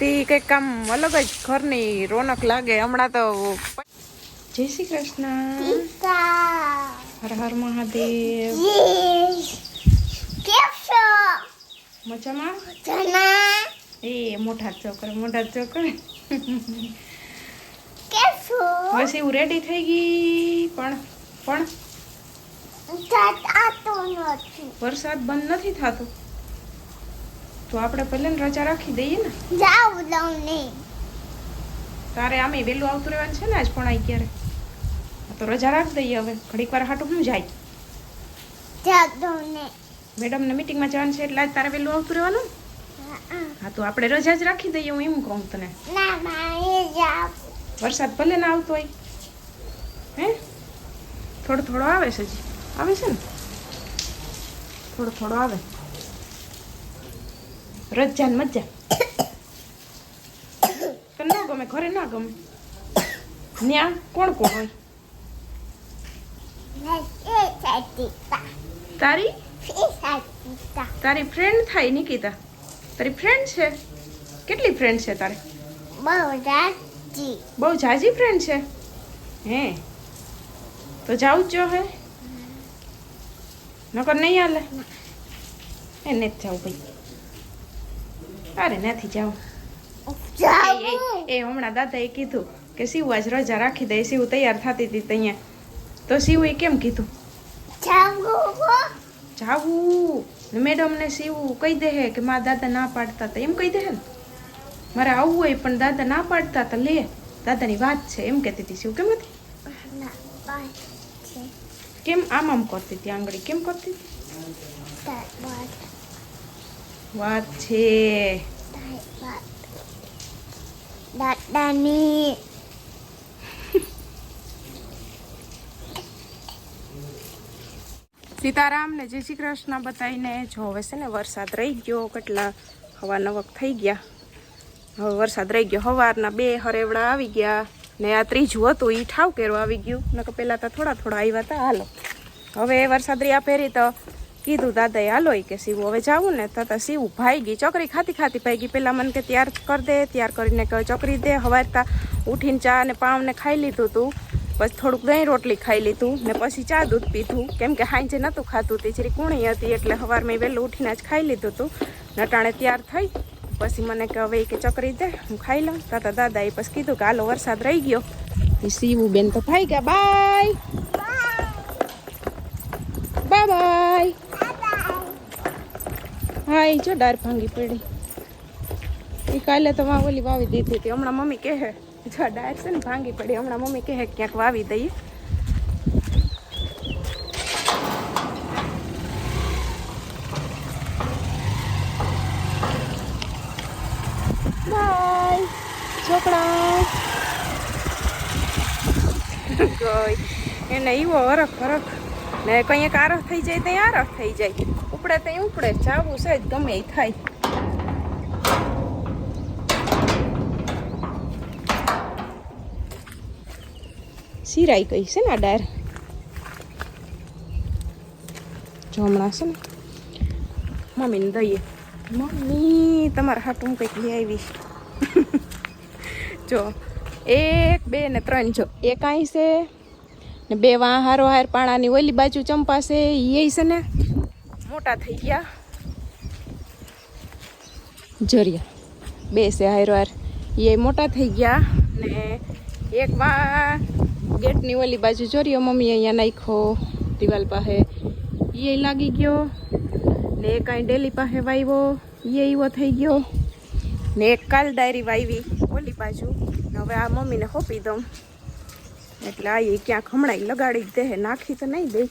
તે કંઈક આમ અલગ જ ઘરની રોનક લાગે. હમણાં તો જય શ્રી કૃષ્ણ. હર હર મહાદેવ. મજામાં? એ મોટા છોકરો મોટા છોકરો બસ એવું રેડી થઈ ગઈ. પણ પણ? વરસાદ બંધ નથી થતો. તો આપણે પહેલે રજા રાખી દઈએ ને. તારે આમે વહેલું આવતું રહેવાનું છે ને આજ પણ આઈ ક્યારે તો રજા રાખી દઈએ હવે. ઘડીક વાર હાટું શું જાય? મેડમને મીટિંગમાં જવાનું છે એટલે આજ તારે વહેલું આવતું રહેવાનું? હા તો આપણે રજા જ રાખી દઈએ હું એમ કહું તને. વરસાદ ભલે ના આવતો હોય. હે? થોડો થોડો આવે છે હજી. આવે છે ને? થોડો થોડો આવે. રજા ને મજા તને ના ગમે, ઘરે ના ગમે. ન્યા કોણ કોણ હોય? તારી? તારી ફ્રેન્ડ થાય નિકિતા. તારી ફ્રેન્ડ છે? કેટલી ફ્રેન્ડ છે તારે? બહુ જાજી ફ્રેન્ડ છે? હે? તો જાઉં જ જો હે. નકર નહીં હાલે. એ નથી જાવ ભાઈ. અરે નથી જાવ એ- હમણાં દાદાએ કીધું કે શિવ આજ રજા રાખી દે શિવ તૈયાર થતી હતી ત્યાં તો શિવે કેમ કીધું? જાવું ને મેડમને શિવ કહી દે હે કે મારા દાદા ના પાડતા હતા. એમ કહી દે હે ને? મારે આવવું હોય પણ દાદા ના પાડતા હતા લે. દાદાની વાત છે એમ કહેતી હતી શિવ. કેમ હતી? કેમ આમ આમ કરતી હતી આંગળી? કેમ કરતી હતી? વાત છે. દાદાની. સીતારામ ને જય શ્રી કૃષ્ણ બતાવીને જો હવે છે ને વરસાદ રહી ગયો કેટલા હવા નવક થઈ ગયા. હવે વરસાદ રહી ગયો. હવારના બે હરેવડા આવી ગયા ને આ ત્રીજું હતું એ ઠાવ કેરો આવી ગયું. નકર પહેલાં તો થોડા થોડા આવ્યા હતા હાલો. હવે વરસાદ રહ્યા પહેરી તો કીધું, દાદાએ, હાલો કે સીવું હવે જાવું ને. તો સીવું ભાઈ ગઈ ચોકરી ખાતી ખાતી ભાઈ ગઈ. પેલા મને કે, તૈયાર કરી દે, તૈયાર કરીને ચોકરી દે. હવારતા ઉઠીને ચા ને પાવને ખાઈ લીધું તું. પછી થોડુંક દહીં રોટલી ખાઈ લીધું ને પછી ચા દૂધ પીધું. કેમ કે હાંજે નહોતું ખાતું, તે જરી કુણી હતી, એટલે સવારમાં વહેલું ઉઠીને જ ખાઈ લીધું હતું નટાણે તૈયાર થઈ, પછી મને કે, હવે કે ચકરી દે, હું ખાઈ લઉં. તાતા દાદાએ પછી કીધું કે, હાલો, વરસાદ રહી ગયો. સીવું બેન તો ભાઈ ગયા. બાય. બાય. હા એ જો ડાર ભાંગી પડી. એ કાલે તો માં ઓલી વાવી દીધી હતી. હમણાં મમ્મી કહે, જો ડાર છે ને ભાંગી પડી, હમણાં મમ્મી કહે ક્યાંક વાવી દઈએ. બાય છોકરા. એને એવો હરખ હરખ ને કંઈક આરખ થઈ જાય ત્યાં આરખ થઈ જાય. ઉપડે ત્યાં ઉપડે જાવું છે જ ગમે એ થાય. સિરાઈ ગઈ છે ને આ ડાર? જો છે ને. મમ્મીને દઈએ. મમ્મી, તમારા હું કંઈક લઈ આવી જો, એક, બે ને ત્રણ જો. એક અહીં છે ને બે વાં હારો હાર પાણાની ઓલી બાજુ ચંપા છે એ છે ને. મોટા થઈ ગયા. જરિયા. બે છે હાર. એ મોટા થઈ ગયા ને એક વાં ગેટની ઓલી બાજુ જોરિયો મમ્મી અહીંયા નાખ્યો, દિવાલ પાસે. એ લાગી ગયો ને કાંઈ ડેલી પાસે વાવ્યો એ એવો થઈ ગયો ને એક કાલ ડાયરી વાવી ઓલી બાજુ. હવે આ મમ્મીને હોપી દઉં. એટલે આ એ ક્યાંક હમણાં લગાડી દે નાખી તો નહીં દે.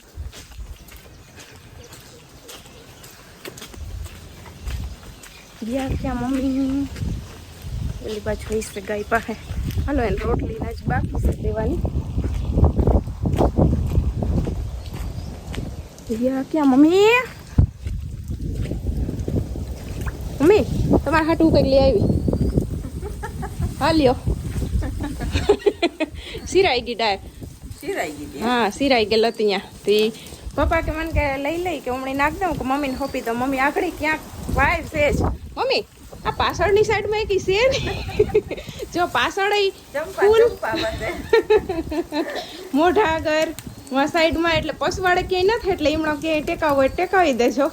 ગયા ક્યાં મમ્મી ઓલી બાજુ છે ગાય પાસે હાલો એને રોટલી જ બાકી છે દેવાની ગયા ક્યાં મમ્મી મમ્મી તમારા હાટું કંઈક લઈ આવી હા લ્યો સિરાઈ ગઈ ડાયર સિરાઈ ગઈ હા સિરાઈ ગયેલ ત્યાં તે પપ્પા કે મને કે લઈ લઈ કે હમણાં નાખ દઉં કે મમ્મીને હોપી તો મમ્મી આખડી ક્યાંક વાય છે જ મમ્મી આ પાછળની સાઈડમાં એક છે ને. જો પાછળ ફૂલ. મોઢા આગળમાં સાઈડમાં એટલે પસવાડે ક્યાંય નથી એટલે એમણો ક્યાંય ટેકાવ હોય ટેકાવી દેજો.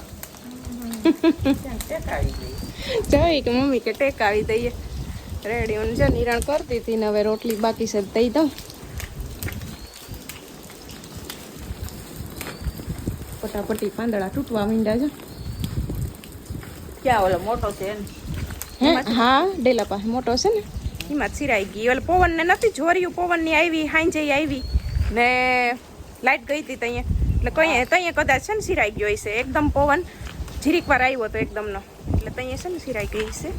જોઈ કે મમ્મી કે ટેકાવી દઈએ. રેડી હું જો નિરાણ કરતી હતી ને હવે રોટલી બાકી છે દઈ દઉં. પટાપટી પાંદડા તૂટવા માંડ્યા છે. ક્યાં ઓલો મોટો છે ને હે? હા ડેલા પાસે મોટો છે ને. એમાં છીરાઈ સિરાઈ ગઈ. ઓલે પવન ને નથી જોર્યું? પવનની આવી હાંજે આવી. ને લાઈટ ગઈ હતી તઈએ. એટલે કઈ ત્યાં કદાચ છે ને સિરાઈ ગયો હશે એકદમ પવન. જીરીક વાર આવ્યો તો એકદમનો. એટલે તઈએ છે ને સિરાઈ ગઈ છે.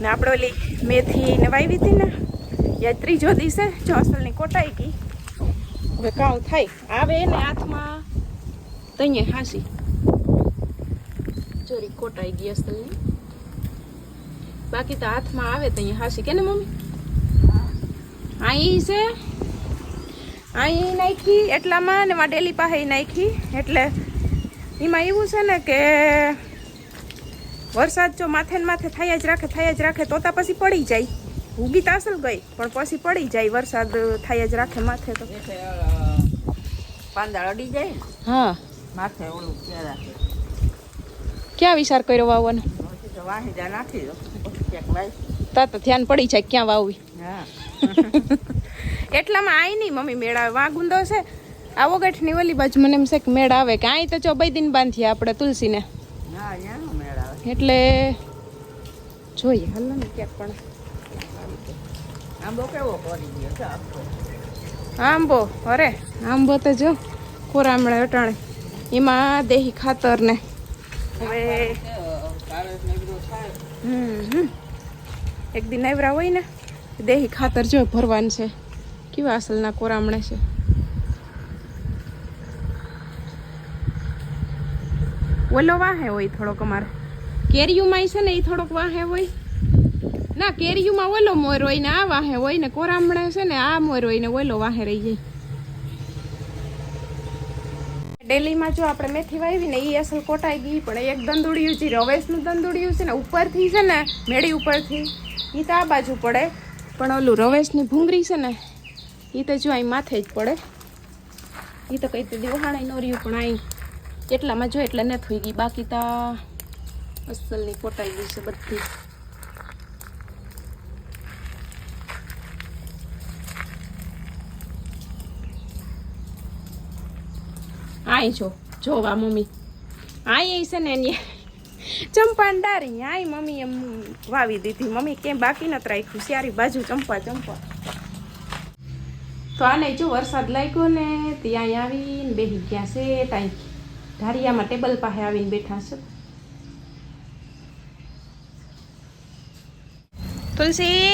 ને આપણે ઓલી મેથી ને વાવી હતી ને યા ત્રીજો દિવસે જો અસલની કોટાઈ ગઈ. હવે કાઉ થાય. આવે ને હાથમાં. તઈએ હાસી. ચોરી કોટાઈ ગઈ અસલ બાકી તો હાથમાં આવે તો અહીંયા હાસી. કે ને મમ્મી અહીં છે? અહીં નાખી એટલામાં ને માં ડેલી પાસે નાખી. એટલે એમાં એવું છે ને કે વરસાદ જો માથે ને માથે થયા જ રાખે થયા જ રાખે તોતા પછી પડી જાય. ઉગી તો અસલ ગઈ પણ પછી પડી જાય વરસાદ થયા જ રાખે માથે તો. પાંદા અડી જાય હા. માથે ઓલું ક્યાં રાખે. ક્યાં વિચાર કર્યો વાવવાનો? તો તા તો ધ્યાન પડી જાય ક્યાં વાવવી. હા. એટલામાં આઈ નહીં મમ્મી મેળ આવે વા ગુંદો છે. આ વગઠની ઓલી બાજુ મને એમ છે કે મેળ આવે કે અહીં તો ચો બે દિન બાંધીએ આપણે તુલસીને. આવે. એટલે જોઈએ હલો ને ક્યાંક પણ. આંબો કેવો કરી ગયો છે આંબો અરે. આંબો તો જો કોરામણે અટાણે. એમાં દેહી ખાતર ને હવે. એક દિન આવ્યા હોય ને, દેહી ખાતર જો ભરવાનું છે. કેવા અસલના કોરામણે છે. ઓલો વાહે હોય થોડોક અમારે. કેરીયુમાં છે ને એ થોડોક વાહે હોય. ના, કેરીયુમાં ઓલો મોર હોય ને આ વાહે હોય ને કોરામણે છે ને આ મોર હોય ને ઓલો વાહે રહી જાય. ડેલીમાં જો આપણે મેથી વાવી ને એ અસલ કોટાઈ ગઈ, પણ એક દંદુડિયું જે રવેશનું દંદુડિયું છે ને ઉપરથી છે ને મેળી ઉપરથી એ તો આ બાજુ પડે. પણ ઓલું રવેશની ભૂંગળી છે ને એ તો જો અહીં માથે જ પડે. એ તો કંઈ તો દિવહાણાઈ ન રહ્યું, પણ અહીં એટલામાં જો એટલે ન થઈ ગઈ. બાકી તો અસલની કોટાઈ ગઈ છે બધી. આય જો, જોવા મમ્મી. આય છે ને એની. ચંપાને ડારી, આય મમ્મી એમ વાવી દીધી. મમ્મી કેમ બાકી નથી રાખ્યું? સારી બાજુ ચંપા ચંપા. તો આને જો વરસાદ લાગ્યો ને ત્યાં આવીને બેસી ગયા છે, ત્યાં ધારિયામાં ટેબલ પાસે આવીને બેઠા છે. તુલસી!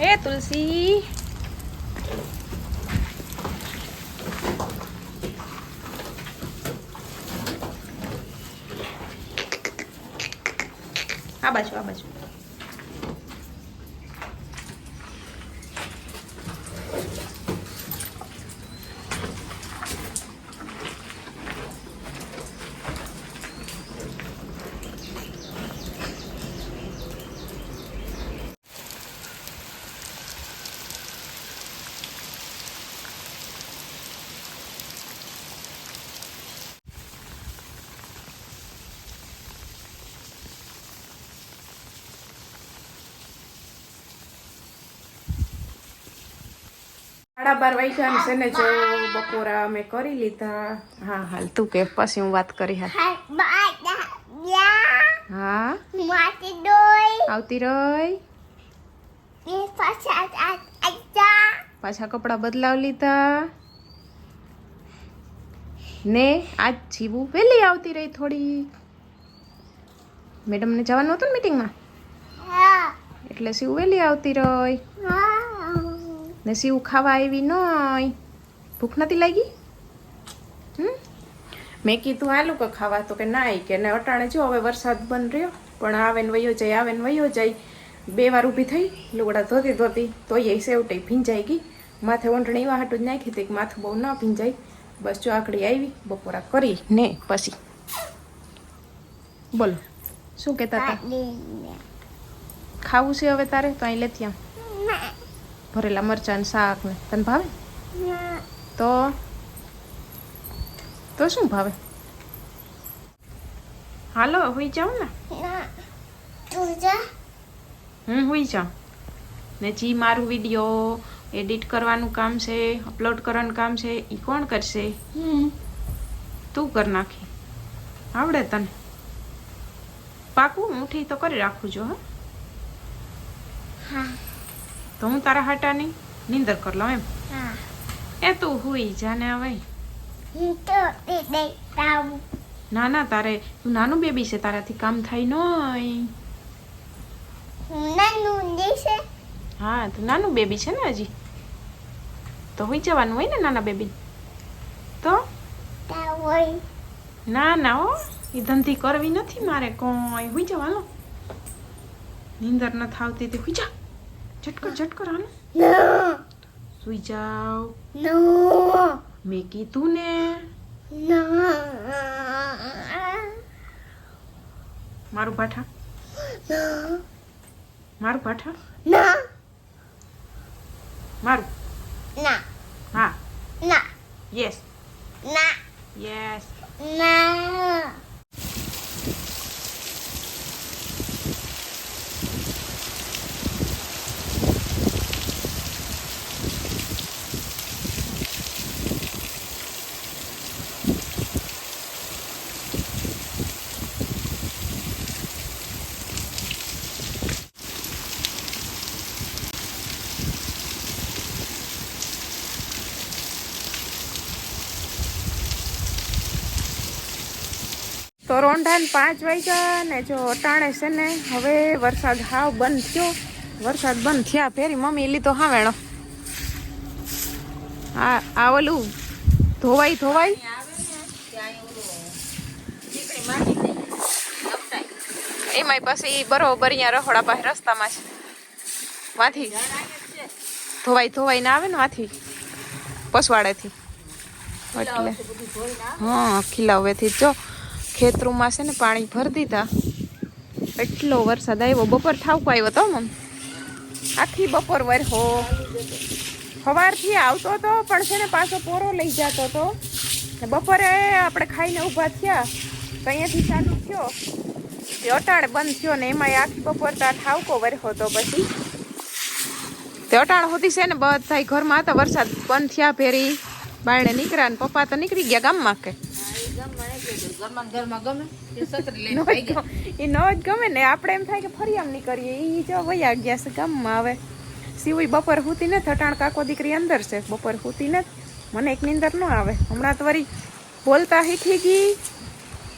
હે તુલસી! આ બાજુ સાડા બાર વાગ્યા છે ને જો બપોરા અમે કરી લીધા. હા હાલ તું કે પછી હું વાત કરી હા. હા? આવતી રઈ પાછા કપડા બદલાવ લીધા? ને આજ જીવું વહેલી આવતી રહી થોડી. મેડમને જવાનું હતું ને મીટિંગમાં એટલે શિવ વહેલી આવતી રહી. ને શિવ ખાવા આવી નય. ભૂખ નથી લાગી? હમ? મેં કીધું આલું કે ખાવા તો કે નાય કે ને અટાણે જો હવે વરસાદ બંધ રહ્યો પણ આવે ને વયો જાય આવે ને વયો જાય. બે વાર ઊભી થઈ લુગડા ધોતી ધોતી તો એ સેવટી ભીંજાઈ ગઈ. માથે ઓંઢણી એવા હાટું જ નાખી હતી કે માથું બહુ ન ભીંજાય. બસ જો આકડી આવી બપોરા કરી ને પછી. બોલો શું કહેતા હતા? ખાવું છે હવે તારે? તો અહીં લેતી આવ. ભરેલા મરચાં શાક ને તને ભાવે તો તો શું ભાવે હાલો હુઈ જાઉં ને હું હુઈ જાઉં ને જી મારું વીડિયો એડિટ કરવાનું કામ છે અપલોડ કરવાનું કામ છે એ કોણ કરશે તું કર નાખી આવડે તને પાકું મુઠ્ઠી તો કરી રાખું જો હા તો હું તારા હાટાની નીંદર કર લઉં એમ. એ તું હુઈ જાને હવે. ના ના તારે તું નાનું બેબી છે તારાથી કામ થાય નહીં હા તું નાનું બેબી છે ને હજી. તો હોઈ જવાનું હોય ને નાના બેબી. તો? ના ના હો. એ ધંધી કરવી નથી મારે કોઈ. હોઈ જવાનું નીંદર ન થાવતી તે હોઈ જા. ઝટકર ઝટકર હાલો સુઈ જાવ મેં કીધું ને મારું પાઠા મારું પાઠા મારું હા યસ યસ તો રોંઢાન પાંચ વાગ્યા ને જો અટાણે છે ને, હવે વરસાદ હાવ બંધ થયો. વરસાદ બંધ થયા ફેરી મમ્મી લીધો હા વેણો. આ ઓલું ધોવાઈ ધોવાઈ. એમાંય પછી બરોબર અહીંયા રહોડા પાસે રસ્તામાં છે. વાથી ધોવાઈ ધોવાઈ ને આવે ને વાથી પસવાડેથી. એટલે. હા ખીલાવેથી જો. ખેતરોમાં છે ને પાણી ભરી દીધા. એટલો વરસાદ આવ્યો. બપોર ઠાવકો આવ્યો તો મમ. આખી બપોર વરહો સવારથી આવતો હતો પણ છે ને પાછો પોરો લઈ જતો હતો ને બપોરે આપણે ખાઈને ઊભા થયા. તો અહીંયાથી ચાલુ થયો. તે અટાણ બંધ થયો ને એમાં આખી બપોર તા ઠાવકો વરહો તો પછી. તે અટાણ સુધી છે ને બધા ઘરમાં હતા. વરસાદ બંધ થયા ફેરી બાયણે નીકળ્યા ને પપ્પા તો નીકળી ગયા ગામમાં કે. ઘરમાં ને જ ગમે- નો આપણે એમ થાય કે ફરી આમ નીકળીએ એ જો વયા ગયા છે ગામમાં હવે. સિવાય બપોર હુતી ને થટાણ કાકો દીકરી અંદર છે, બપોર હુતી ને મને એક નીંદર ન આવે. હમણાં તો વરી બોલતા શીખી ગઈ.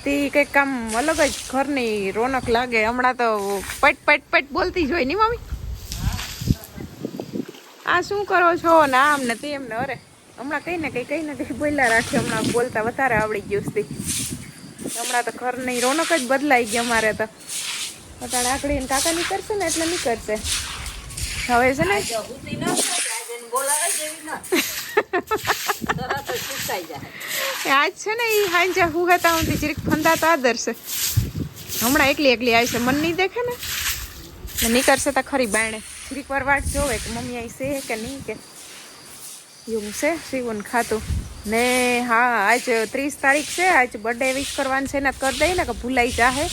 તે કંઈક કામ અલગ જ ઘરની રોનક લાગે. હમણાં તો પટ પટ પટ બોલતી જ હોયની મમ્મી? આ શું કરો છો? ને આમ ને તેમ ને અરે. હમણાં કઈ ને કઈ કઈ ને કઈ બોલ્યા રાખે હમણાં બોલતા વધારે આવડી ગયું છે. હમણાં તો ઘરની રોનક જ બદલાઈ ગઈ અમારે તો. અટાણે આકડી કાકા નીકળશે ને એટલે નીકળશે. હવે છે ને? આજે છે ને એ હાંજે હું હતા હું જરીક ફંદા તો આદર હમણાં એકલી એકલી આવી છે મન નહીં દેખે ને? ને નીકળશે તો ખરી બાણે જરીક વાર વાટ જોવે કે મમ્મી આવી છે કે નહીં કે? એવું છે? શિવન ખાતું. ને હા, આજ ત્રીસ તારીખ છે. આજ બર્થડે વિશ કરવાનું છે ને કરી દઈએ ને કે ભૂલાઈ જાહે.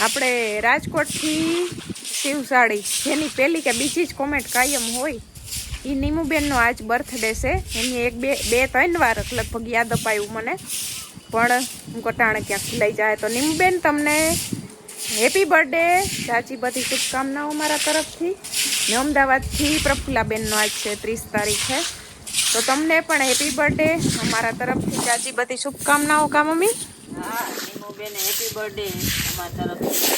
આપણે રાજકોટથી શિવસાળી જેની પહેલી કે બીજી જ કોમેન્ટ કાયમ હોય. એ નીમુબેનનો આજ બર્થડે છે. એની એક બે બે ત્રણ વાર લગભગ યાદ અપાયું મને. પણ હું કટાણે ક્યાંક ભૂલાઈ જાય તો નીમુબેન, તમને હેપી બર્થડે સાચી બધી શુભકામનાઓ મારા તરફથી. ને અમદાવાદથી પ્રફુલ્લાબેનનો આજ છે ત્રીસ તારીખ. છે તો તમને પણ હેપી બર્થડે અમારા તરફથી ચાચી બધી શુભકામનાઓ કા મમ્મી? હા બેને હેપી બર્થડે અમારા તરફથી.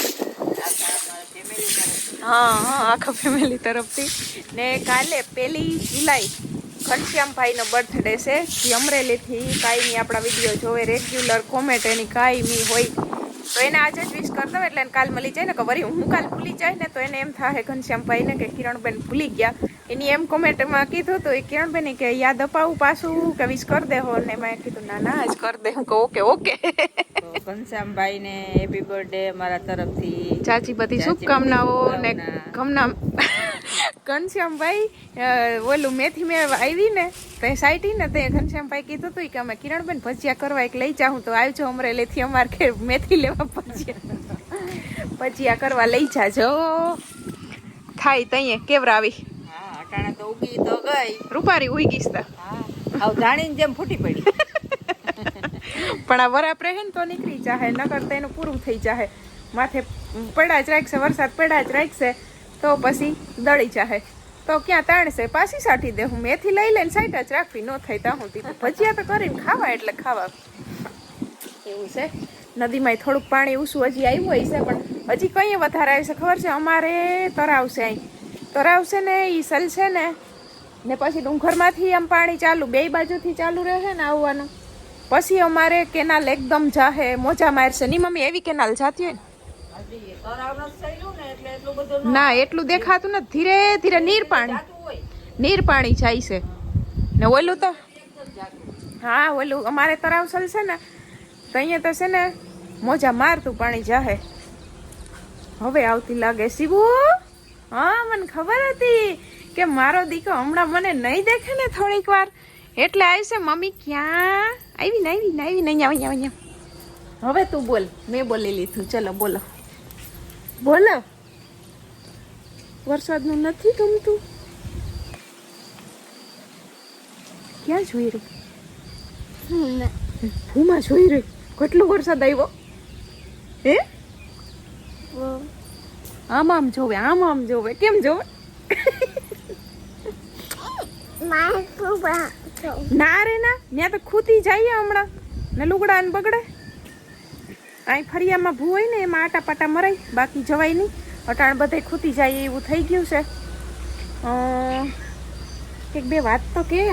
ફેમિલી તરફથી. હા હા આખા ફેમિલી તરફથી. ને કાલે પહેલી જુલાઈ ઘનશ્યામભાઈનો બર્થડે છે. જે અમરેલીથી કાયમી આપણા વીડિયો જોવે રેગ્યુલર કોમેન્ટ એની કાયમી હોય. તો એને આજે જ વિશ કરી દઉં એટલે એને કાલ મળી જાય ને કે વળી હું કાલ ભૂલી જાય ને તો એને એમ થાય ઘનશ્યામભાઈને કે કિરણબેન ભૂલી ગયા. એની એમ કોમેન્ટમાં કીધું તો એ કિરણબેને કે યાદ અપાવું પાછું કે વિશ કરી દેહો ને મેં કીધું ના ના જ કરી દે. કે ઓકે ઓકે. ઘનશ્યામભાઈ ને હેપી બર્થડે મારા તરફથી. ચાચી બધી શુભકામનાઓ ને શુભકામના. ઘનશ્યામભાઈ ઓલું મેથી મેં આવી ને તે સાઈટી ને તે ઘનશ્યામભાઈ કીધું હતું કે અમે કિરણબેન ભજીયા કરવા એક લઈ જાઉં તો આવજો અમરેલીથી અમારે ઘેર મેથી લેવા ભજીયા ભજીયા કરવા લઈ જાજો. થાય તઈએ કેવરાવી હા અટાણે તો ઉગી તો ગઈ. રૂપારી ઉઈ ગઈશ તા. હા ધાણીને જેમ ફૂટી પડી. પણ આ વરાપ રહે ને તો નીકળી જાહે નકર તો એનું પૂરું થઈ જાહે. માથે પડા જ રાખશે વરસાદ પડા જ રાખશે. તો પછી દળી જાહે. તો ક્યાં તાણશે? પાછી સાઠી દે હું. મેથી લઈ લઈને સાઈડ જ રાખવી ન થાય તા હું તો ભજીયા તો કરીને ખાવા એટલે ખાવા. એવું છે. નદીમાં થોડુંક પાણી ઊંચું હજી આવ્યું હોય છે, પણ હજી કંઈ વધારે આવે છે ખબર છે? અમારે તરાવ છે અહીં. તરાવ છે ને એ સલ છે ને. ને પછી ડુંગરમાંથી આમ પાણી ચાલુ, બે બાજુથી ચાલુ રહે ને આવવાનું. પછી અમારે કેનાલ એકદમ જાહે, મોજા મારશે. ની મમ્મી એવી કેનાલ જાતી હોય ને? ને એટલે દેખાતું નથી. ધીરે ધીરે નીર પાણી. નીર પાણી જાય છે. ને ઓલું તો હા ઓલું અમારે તરાવસલ છે ને તો અહીંયા તો છે ને મોજા મારતું પાણી જાહે. હવે આવતી લાગે. શિવુ હા મને ખબર હતી કે મારો દીકરો હમણાં મને નહીં દેખે ને થોડીક વાર. એટલે આવશે મમ્મી ક્યાં? આવી ને આવી ને આવી ને અહીંયા અહીંયા. હવે તું બોલ. મેં બોલી લીધું. ચલો બોલો. બોલો. વરસાદનું નથી ગમતું? ક્યાં જોઈ રહ્યું? ભૂમાં જોઈ રહી કેટલો વરસાદ આવ્યો? હે? આમ આમ જોવે આમ આમ જોવે. કેમ જોવે? ના રે ના ત્યાં તો ખૂતી જઈએ હમણાં. ને લુગડા ને બગડે. અહીં ફરિયામાં ભૂ હોય ને એમાં આટા પાટા મરાય બાકી જવાય નહીં. અટાણ બધે ખૂતી જાય એવું થઈ ગયું છે. એક બે વાત તો કે.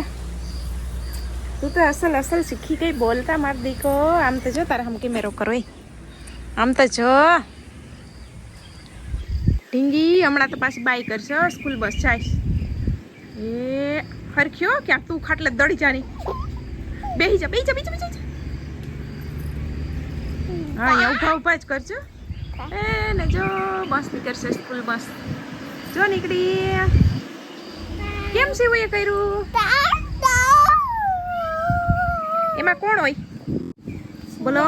તું તો અસલ અસલ શીખી ગઈ, બોલતા માર દીકો. આમ તો જો તારા હમ કેમેરો કરો આમ તો જો. ઢીંગી, હમણાં તો પાછી બાય કરશે સ્કૂલ બસ જાય. એ ફરખ્યો ક્યાંક તું ખાટલે દડી જાની. બેહી જા બેહી જા બેહી જા બેહી જા હા, અહીંયા ઊભા ઊભા જ કરજો. ને જો બસ નીકળશે સ્કૂલ બસ જો નીકળી. કેમ છે એ કર્યું? એમાં કોણ હોય? બોલો.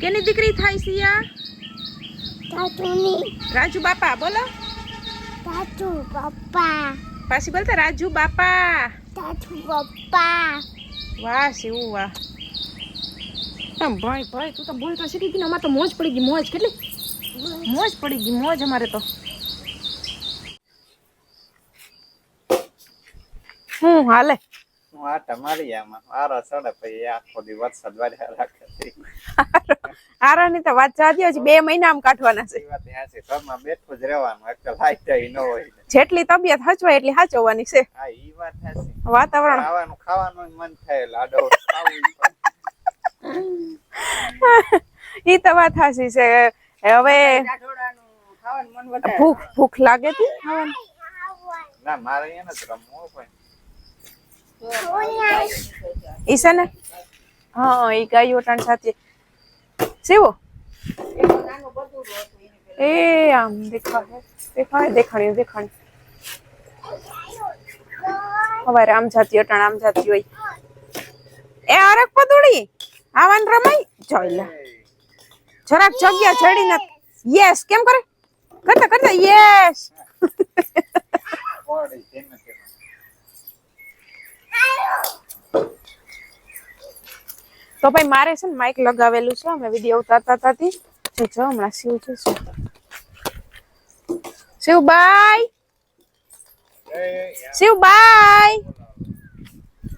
કેની દીકરી થાય સિયા? રાજુ બાપા બોલો. પાછી બોલતા રાજુ બાપા. વાહ શિવું વાહ. આમ ભાઈ ભાઈ તું તો બોલતા શીખી ગઈ ને અમારે તો મોજ પડી ગઈ મોજ કેટલી? મોજ પડી ગઈ મોજ અમારે તો. હું હાલે? હું આટા મારી આમાં. આરા ચડે પછી આખો દી વરસાદ વાર્યા રાખે. આરાની તો વાત જાતી હજી બે મહિના આમ કાઢવાના છે. ઘરમાં બેઠું જ રહેવાનું એક તો લાઈટ ન હોય. જેટલી તબિયત હચવાય એટલી સાચવવાની છે. હા ઈ વાત હાચી વાતાવરણ. ખાવાનું ખાવાનું મન થાય લાડો ખાવું ઈ પણ. તો વાત હાસી છે. હવે ભૂખ ભૂખ લાગે તી? ખાવાની? ના મારે એને જ રમવું પણ ઈ છે ને? હા ઈ ગાયો ટાણ સાથે. સેવો? એ આમ દેખાય દેખાય દેખાણ્યું દેખાણી હવે આમ જાતી અટાણ આમ જાતી હોય. એ આરક પદુડી? આવાન રમાય? જોઈ લે. જરાક જગ્યા ચડી ન યસ, કેમ કરે? કરતા કરતા, યસ. તો ભાઈ મારે છે ને માઇક લગાવેલું છે. અમે વીડિયો ઉતારતા તાતી જો જો, હમણાં શિવ છે શું Shiv bye Shiv bye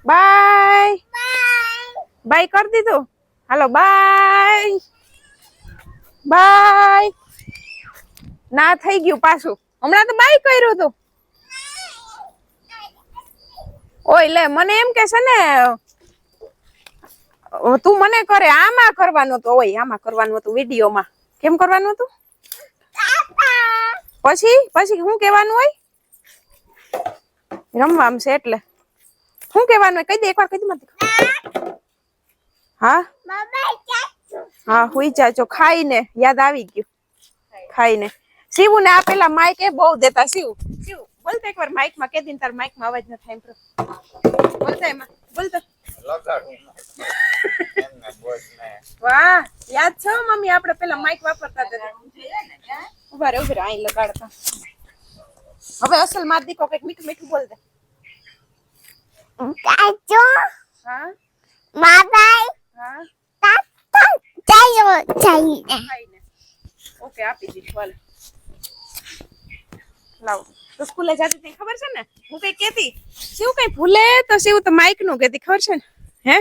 bye bye કરી દીધું. હાલો, બાય. બાય. ના થઈ ગયું પાછું. હમણાં તો બાય કર્યું હતું ઓય, લે, મને એમ કે છે ને તું મને કરે, આમાં કરવાનું હતું. ઓય, આમાં કરવાનું હતું વિડીયોમાં. કેમ કરવાનું હતું? પછી પછી શું કહેવાનું હોય? રમવા છે એટલે. શું કહેવાનું હોય? કહી દે, એકવાર કહી દે મને. હા? હા હુઈ જાજો. ખાઈને યાદ આવી ગયું. ખાઈને. શિવ ને આપેલા માઇક એ બહુ દેતા. શિવ શિવ બોલતા એકવાર માઇકમાં કે દિન તાર માઇકમાં અવાજ ન થાય એમ કરો. બોલતા એમાં. બોલતા લગાડું. એમને બોજ ને વાહ યાદ છે હો મમ્મી? આપણે પેલા માઇક વાપરતા હતા. ઊભા રે ઊભા રે અહીં લગાડતા. હવે અસલ માર દીકો કંઈક મીઠું મીઠું બોલ દે. હા? હા? ઓકે, આપી દીધું હાલ લાવ. તો સ્કૂલે જતી હતી ખબર છે ને? હું કઈ કેતી શિવ કઈ ભૂલે તો શિવ તો માઇકનું કેતી ખબર છે ને? હે?